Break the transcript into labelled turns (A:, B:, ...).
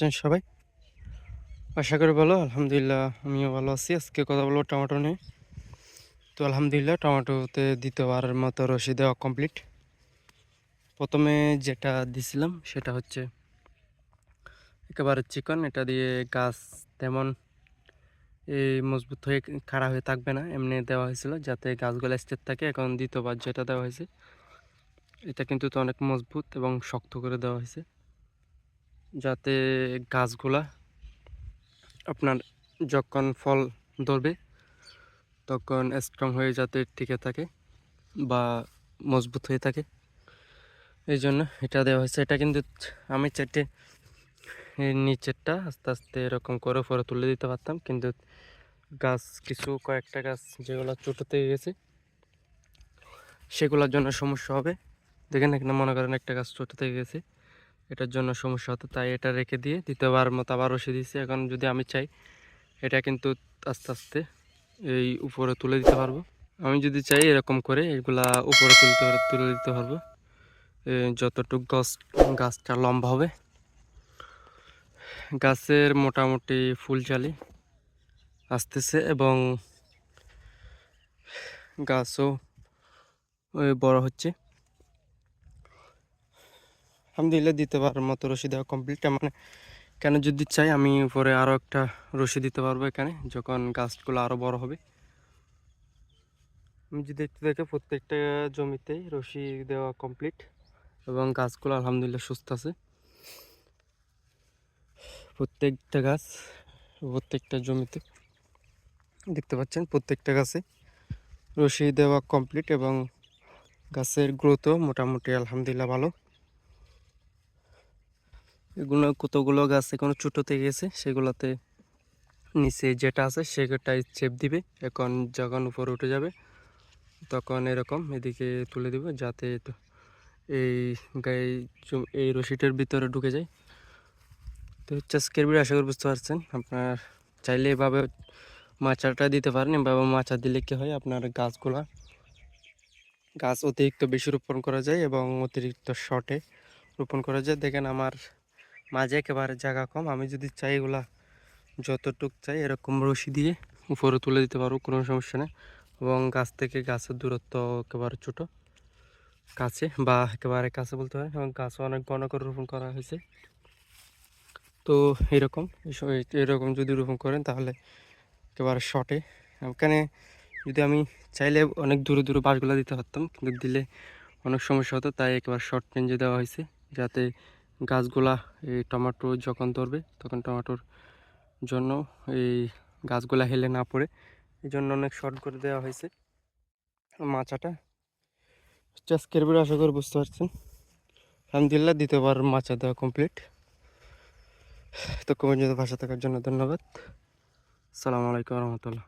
A: আছেন সবাই? আশা করি ভালো, আলহামদুলিল্লাহ, আমিও ভালো আছি। আজকে কথা বলব টমেটো নিয়ে। তো আলহামদুলিল্লাহ, টমেটোতে দ্বিতীয়বারের মতো রশি দেওয়া কমপ্লিট প্রথমে যেটা দিছিলাম, সেটা হচ্ছে একেবারে চিকন। এটা দিয়ে গাছ তেমন এই মজবুত হয়ে খাড়া হয়ে থাকবে না, এমনি দেওয়া হয়েছিল, যাতে গাছগুলো স্টেট থাকে। এখন দ্বিতীয়বার যেটা দেওয়া হয়েছে, এটা কিন্তু তো অনেক মজবুত এবং শক্ত করে দেওয়া হয়েছে। যাতে গাছগুলা আপনার যখন ফল ধরবে, তখন স্ট্রং হয়ে যাতে টিকে থাকে বা মজবুত হয়ে থাকে। এই জন্য এটা দেওয়া হয়েছে। এটা কিন্তু আমি চারটে নিচেরটা আস্তে আস্তে এরকম করে উপরে তুলে দিতে পারতাম। কিন্তু গাছ, কিছু কয়েকটা গাছ যেগুলো ছোটো গেছে, সেগুলোর জন্য সমস্যা হবে। দেখেন এখানে মনে করেন একটা গাছ ছোটো থেকে গেছে। এটার জন্য সমস্যা হতো, তাই এটা রেখে দিয়ে দ্বিতীয়বার মতো আবার রসে দিয়েছি। এখন যদি আমি চাই, এটা কিন্তু আস্তে আস্তে এই উপরে তুলে দিতে পারব। আমি যদি চাই এরকম করে এগুলা উপরে তুলতে তুলে দিতে পারব। যতটুক গাছ, গাছটা লম্বা হবে। গাছের মোটামুটি ফুল চালি আসতেছে এবং গাছও বড় হচ্ছে। আলহামদুলিল্লাহ দিতে পারার মতো রশি দেওয়া কমপ্লিট মানে কেন যদি চাই, আমি উপরে আরও একটা রশি দিতে পারব এখানে, যখন গাছগুলো আরও বড় হবে। আমি যদি দেখতে দেখে, প্রত্যেকটা জমিতেই রশি দেওয়া কমপ্লিট এবং গাছগুলো আলহামদুলিল্লাহ সুস্থ আছে। প্রত্যেকটা গাছ, প্রত্যেকটা জমিতে, দেখতে পাচ্ছেন, প্রত্যেকটা গাছে রশি দেওয়া কমপ্লিট এবং গাছের গ্রোথও মোটামুটি আলহামদুলিল্লাহ ভালো। এগুলো কতগুলো গাছ এখনও ছোটো থেকে গেছে, সেগুলোতে নিচে যেটা আছে সেটাই চেপ দিবে। এখন যখন উপরে উঠে যাবে, তখন এরকম এদিকে তুলে দিব যাতে এই গায়ে এই রশিটার ভিতরে ঢুকে যায়। তো হচ্ছে আজকের ভিডিও আশা করি বুঝতে পারছেন, আপনার চাইলে এভাবে মাচাটা দিতে পারেন, এভাবে মাচা দিলে কী হয়, আপনার গাছগুলা গাছ অতিরিক্ত বেশি রোপণ করা যায় এবং অতিরিক্ত শর্টে রোপণ করা যায়। দেখেন আমার মাঝে একেবারে জায়গা কম। আমি যদি চাই এগুলা যতটুক চাই এরকম রশি দিয়ে উপরে তুলে দিতে পারব, কোনো সমস্যা নেই। এবং গাছ থেকে গাছের দূরত্ব একেবারে ছোটো, কাছে বা একেবারে কাছে বলতে হয়। এবং গাছও অনেক ঘন করে রোপণ করা হয়েছে। তো এরকম এরকম যদি রোপণ করেন তাহলে একেবারে শর্টে। এখানে যদি আমি চাইলে অনেক দূরে দূরে বাসগুলো দিতে পারতাম, কিন্তু দিলে অনেক সমস্যা হতো, তাই একেবারে শর্ট রেঞ্জে দেওয়া হয়েছে। যাতে গাছগুলা, এই টমেটো যখন ধরবে, তখন টমেটোর জন্য এই গাছগুলা হেলে না পড়ে এই জন্য অনেক শর্ট করে দেওয়া হয়েছে মাচাটা। আজকের বেড়ে আশা করে বুঝতে পারছেন। আলহামদুলিল্লাহ, দ্বিতীয়বার মাচা দেওয়া কমপ্লিট তো কমেন্ট ভাষা থাকার জন্য ধন্যবাদ। সালামু আলাইকুম রহমতুল্লাহ।